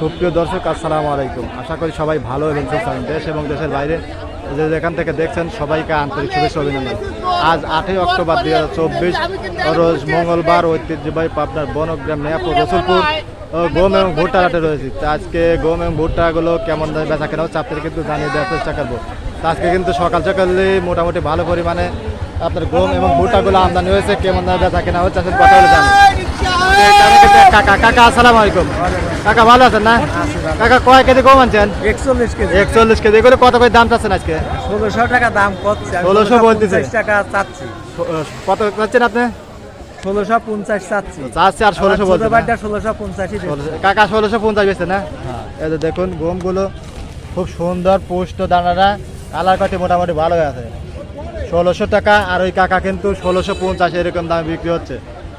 সুপ্রিয় দর্শক, আসসালামু আলাইকুম। আশা করি সবাই ভালো এবং সুস্থ। দেশ এবং দেশের বাইরে যে যেখান থেকে দেখছেন সবাইকে আন্তরিক শুভেচ্ছা অভিনন্দন। আজ আটই অক্টোবর দুই হাজার চব্বিশ, রোজ মঙ্গলবার ঐতিহ্যবাহী পাবনার বনগ্রাম, নেয়াপুর, রসুলপুর গম এবং ভুট্টা হাটে রয়েছি। আজকে গম এবং ভুট্টাগুলো কেমন দামে বেচা কেনা হচ্ছে কিন্তু জানিয়ে দেওয়ার চেষ্টা করব। আজকে কিন্তু সকাল সকালে মোটামুটি ভালো পরিমাণে আপনার গম এবং ভুট্টাগুলো আমদানি হয়েছে। কেমন দামে বেচা কেনা হচ্ছে, আসলে কথা জানি। কাকা কাকা আসসালামু আলাইকুম। কাকা ভালো আছেন না? কাকা কয় কেজি গম আনছেন? একচল্লিশ কেজি। একচল্লিশ কেজি। এগুলো কত করে দাম চাচ্ছেন আজকে? ষোলোশো টাকা দাম করছে। আমি 1600 বলতেছে। টাকা চাচ্ছি। কত চাচ্ছেন আপনি? ষোলোশো পঞ্চাশ চাচ্ছি। চাচ্ছি আর ষোলোশো ষোলোশো পঞ্চাশই কাকা ষোলোশো পঞ্চাশ না? এই যে দেখুন গমগুলো খুব সুন্দর পুষ্ট দানারা। কালার কাটি মোটামুটি ভালো আছে। ষোলোশো টাকা আর ওই কাকা কিন্তু ষোলোশো পঞ্চাশ এরকম দামে বিক্রি হচ্ছে।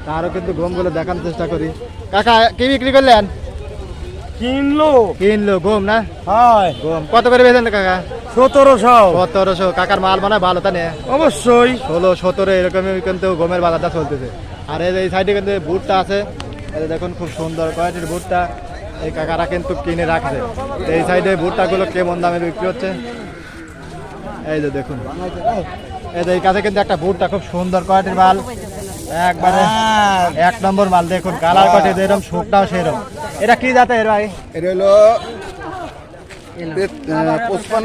তারও কিন্তু গমগুলো দেখানোর চেষ্টা করি। কাকা কি বিক্রি করলেন? কিনলো। কিনলো গম না? হয়। গম। কত করে বেচেন কাকা? সতেরোশো। সতেরোশো। কাকার মাল মানে ভালো তা অবশ্যই। ষোলো সতেরো এরকমই কিন্তু গমের বাজারটা চলতেছে। আর এই সাইডে কিন্তু ভুট্টা আছে। দেখুন খুব সুন্দর কোয়ালিটির এই কাকারা কিন্তু কিনে রাখছে। এই সাইডে ভুট্টাগুলো কেমন দামে বিক্রি হচ্ছে? এই যে দেখুন। এই যে এই কাছে কিন্তু একটা ভুট্টা খুব সুন্দর কোয়ালিটির মাল। একবারে এক নম্বর মাল দেখুন কালার কটে যেরকম শুকটাও সেরকম এটা কি ভাই? এটা হলো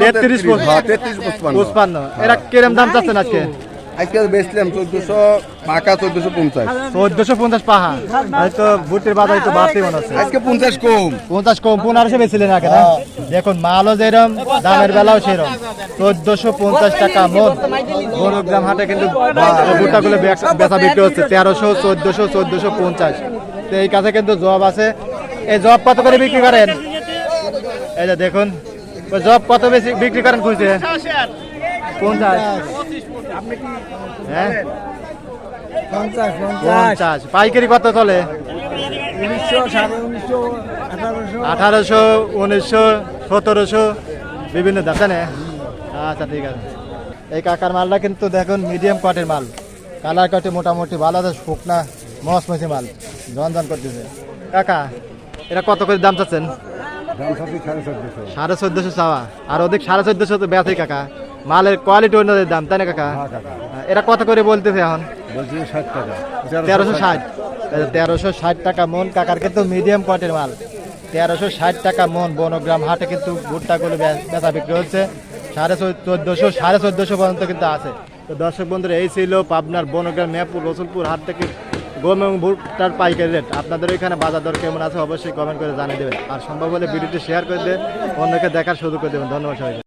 তেত্রিশ হ্যাঁ, তেত্রিশ পঁচপান্ন। এটা কিরম দাম চাচ্ছেন আজকে? আজকে বেচলাম চোদ্দশো পাকা চোদ্দশো পঞ্চাশ। চোদ্দশো পঞ্চাশ পাহা। হয়তো ভুট্টির বাজার একটু বাড়তি মনে হচ্ছে। আজকে পঞ্চাশ কম। পঞ্চাশ কম পনেরোশো বেছিলেন আগে না? দেখুন মালও যেরম দামের বেলাও সেরম। চোদ্দশো পঞ্চাশ টাকা মন। গরুগ্রাম হাটে কিন্তু ভুট্টাগুলো বেচা বিক্রি হচ্ছে তেরোশো, চোদ্দশো চোদ্দশো পঞ্চাশ। তো এই কাছে কিন্তু জব আছে। এই জব কত করে বিক্রি করেন? এই যে দেখুন জব কত বেশি বিক্রি করেন খুঁজছে পঞ্চাশ। হ্যাঁ? পঞ্চাশ। পাইকারি কত চলে? আঠারোশো, উনিশশো, সতেরোশো, বিভিন্ন দাম জানে আচ্ছা ঠিক আছে। এই কাকার মালটা কিন্তু দেখুন মিডিয়াম কাটের মাল। কালার কাটে মোটামুটি ভালো আছে শুকনা মসমসি মাল। জন করতেছে। কাকা এটা কত করে দাম চাচ্ছেন? সাড়ে চোদ্দশো চাওয়া। আর ওদিক সাড়ে চোদ্দশো তো ব্যথই কাকা। মালের কোয়ালিটি অনুযায়ী দাম তাই না কাকা? এটা কত করে বলতেছে এখন? তেরোশো ষাট। তেরোশো ষাট টাকা মন। কাকার কিন্তু মিডিয়াম কোয়ালিটির মাল। তেরোশো ষাট টাকা মন। বনগ্রাম হাটে কিন্তু ভুট্টাগুলো বেচা বিক্রি হচ্ছে। সাড়ে চোদ্দোশো সাড়ে চোদ্দোশো পর্যন্ত কিন্তু আছে। তো দর্শক বন্ধুরা, এই ছিল পাবনার বনগ্রাম, মেয়াপুর, রসুলপুর হাট থেকে গম এবং ভুট্টার পাইকারি রেট। আপনাদের এখানে বাজার দর কেমন আছে অবশ্যই কমেন্ট করে জানিয়ে দেবেন। আর সম্ভব হলে ভিডিওটি শেয়ার করে দেবেন অন্যকে দেখার শুরু করে দেবেন। ধন্যবাদ সবাইকে।